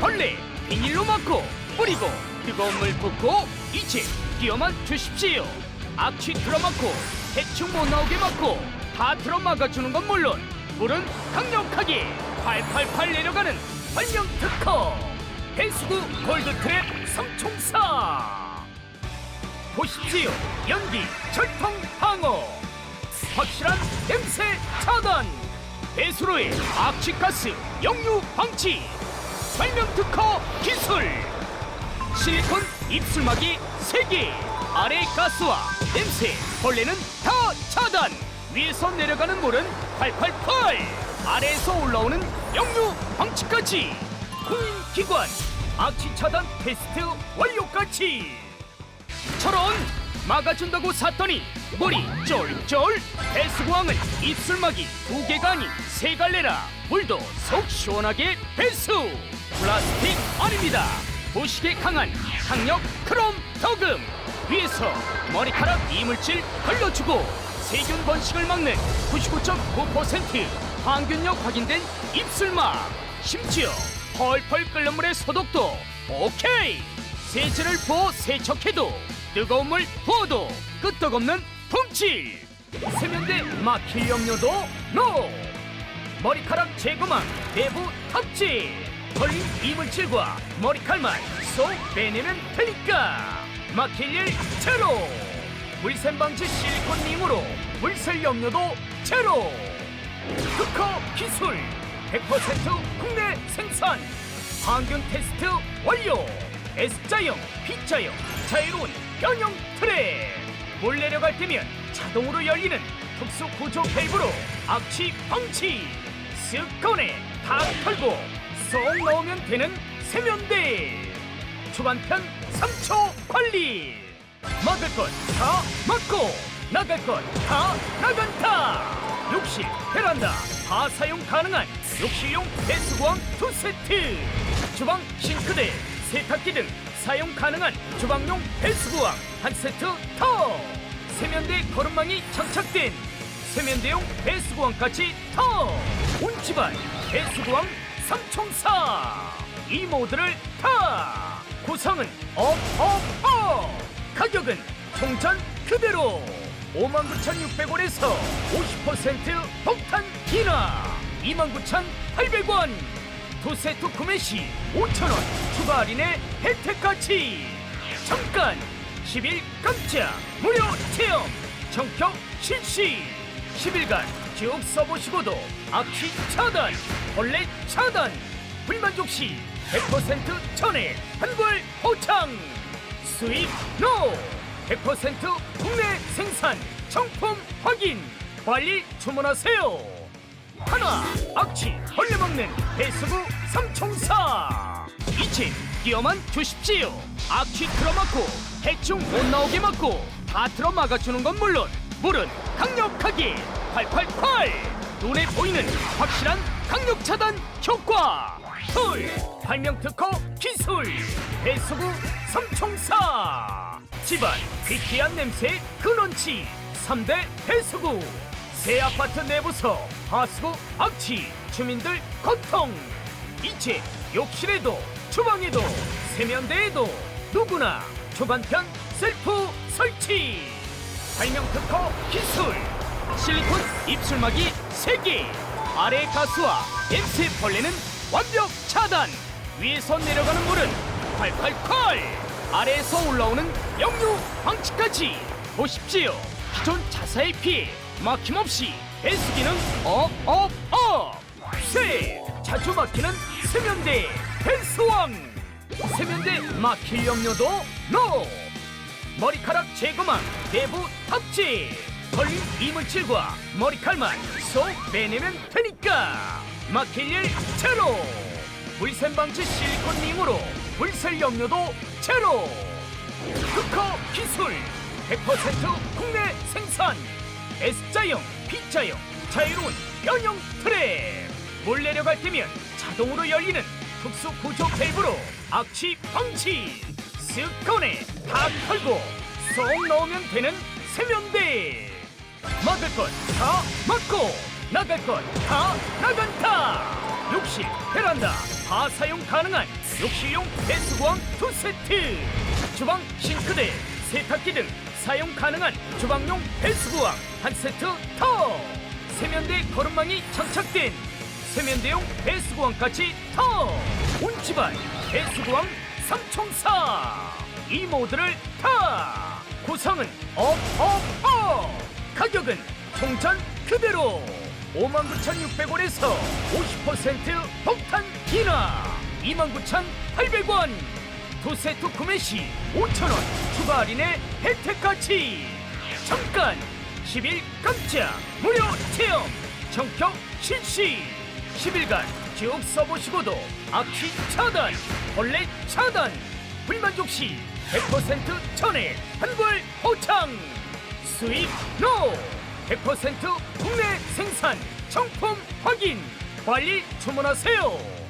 벌레 비닐로 막고 뿌리고 뜨거운 물 붓고 이제 끼워만 주십시오. 악취 들어막고 대충 못 나오게 막고 다 들어막아주는 건 물론 물은 강력하게 팔팔팔 내려가는 발명 특허. 배수구 골드트랩 삼총사. 보십시오. 연기 절통 방어. 확실한 냄새 차단. 배수로의 악취가스 역류 방지 발명 특허 기술. 실리콘 입술막이 3개. 아래 가스와 냄새. 벌레는 다 차단. 위에서 내려가는 물은 888 아래에서 올라오는 역류 방치까지. 공인기관. 악취 차단 테스트 완료까지. 저런 막아준다고 샀더니 물이 쫄쫄 배수구왕은 입술막이 두 개가 아닌 세 갈래라. 물도 속 시원하게 배수. 플라스틱 아닙니다. 부식에 강한 강력 크롬 더금. 위에서 머리카락 이물질 걸러주고 세균 번식을 막는 99.9% 항균력 확인된 입술막. 심지어 펄펄 끓는 물의 소독도 오케이. 세제를 부어 세척해도 뜨거운 물 부어도 끄떡없는 품질 세면대 막힐 염려도 노. 머리카락 제거망 내부 탑재 걸린 이물질과 머리칼만 쏙 빼내면 되니까. 막힐 일 제로. 물샘 방지 실리콘 링으로 물셀 염려도 제로. 특허 기술 100% 국내 생산. 항균 테스트 완료. S자형, P자형 자유로운 변형 트랩 물 내려갈 때면 자동으로 열리는 특수 구조 밸브로 악취 방치 쓱 꺼내 다 털고 쏙 넣으면 되는 세면대. 초반편 3초 관리. 막을 것다 막고 나갈 것다 나간다. 욕실 베란다. 다 사용 가능한 욕실용 배수구왕 두 세트. 주방 싱크대 세탁기 등 사용 가능한 주방용 배수구왕 한 세트 더! 세면대 거름망이 장착된 세면대용 배수구왕까지 더! 온집안 배수구왕 삼총사! 이 모드를 다 구성은 업업업! 가격은 총전 그대로 59,600원에서 50% 폭탄 인하 29,800원! 두 세트 구매 시 5,000원 추가 할인의 혜택까지 잠깐! 10일 깜짝! 무료 체험! 정격 실시! 10일간 쭉 써보시고도 악취 차단! 벌레 차단! 불만족 시 100% 전액 환불 보장! 수입 노 100% 국내 생산 정품 확인! 빨리 주문하세요 악취 벌레 먹는 배수구 삼총사. 이제 끼어만 주십시오 악취 틀어막고 대충 못 나오게 막고 다 틀어 막아주는 건 물론 물은 강력하게. 888 눈에 보이는 확실한 강력 차단 효과. 둘 발명 특허 기술 배수구 삼총사. 집안 귀쾌한 냄새 근원치 3대 배수구 새 아파트 내부서 하수구 악취 주민들 고통. 이제 욕실에도 주방에도 세면대에도 누구나 초반편 셀프 설치. 발명 특허 기술. 실리콘 입술막이 3개. 아래 가스와 냄새 벌레는 완벽 차단. 위에서 내려가는 물은 콸콸콸. 아래에서 올라오는 역류 방치까지. 보십시오. 기존 자사의 피해 막힘없이 배수기는 업업 업! 세 자주 막히는 세면대 배수왕! 세면대 막힐 염려도 노 머리카락 제거망 내부 탑재! 걸린 이물질과 머리칼만 쏙 빼내면 되니까! 막힐 일 제로! 물샘 방지 실리콘 링으로 물셀 염려도 제로! 특허 기술! 100% 국내 생산 S자형, P자형 자유로운 변형 트랩 물 내려갈 때면 자동으로 열리는 특수 구조 밸브로 악취 방치. 쓱 꺼내 다 털고 쏙 넣으면 되는 세면대. 막을 것다 막고 나갈 것다 나간다. 욕실 베란다 다 사용 가능한 욕실용 배수구왕 두 세트. 주방 싱크대 세탁기 등 사용 가능한 주방용 배수구왕 한 세트 더! 세면대 거름망이 장착된 세면대용 배수구왕까지 더! 온치발 배수구왕 삼총사! 이 모드를 다 구성은 업업업 가격은 총전 그대로 59,600원에서 50% 폭탄 인하 29,800원 두 세트 구매 시 5,000원 추가 할인의 혜택까지 잠깐 10일 깜짝 무료 체험. 정격 실시. 10일간 쭉 써보시고도 악취 차단 벌레 차단. 불만족 시 100% 전액 환불 보장 수입 노 100% 국내 생산 정품 확인. 빨리 주문하세요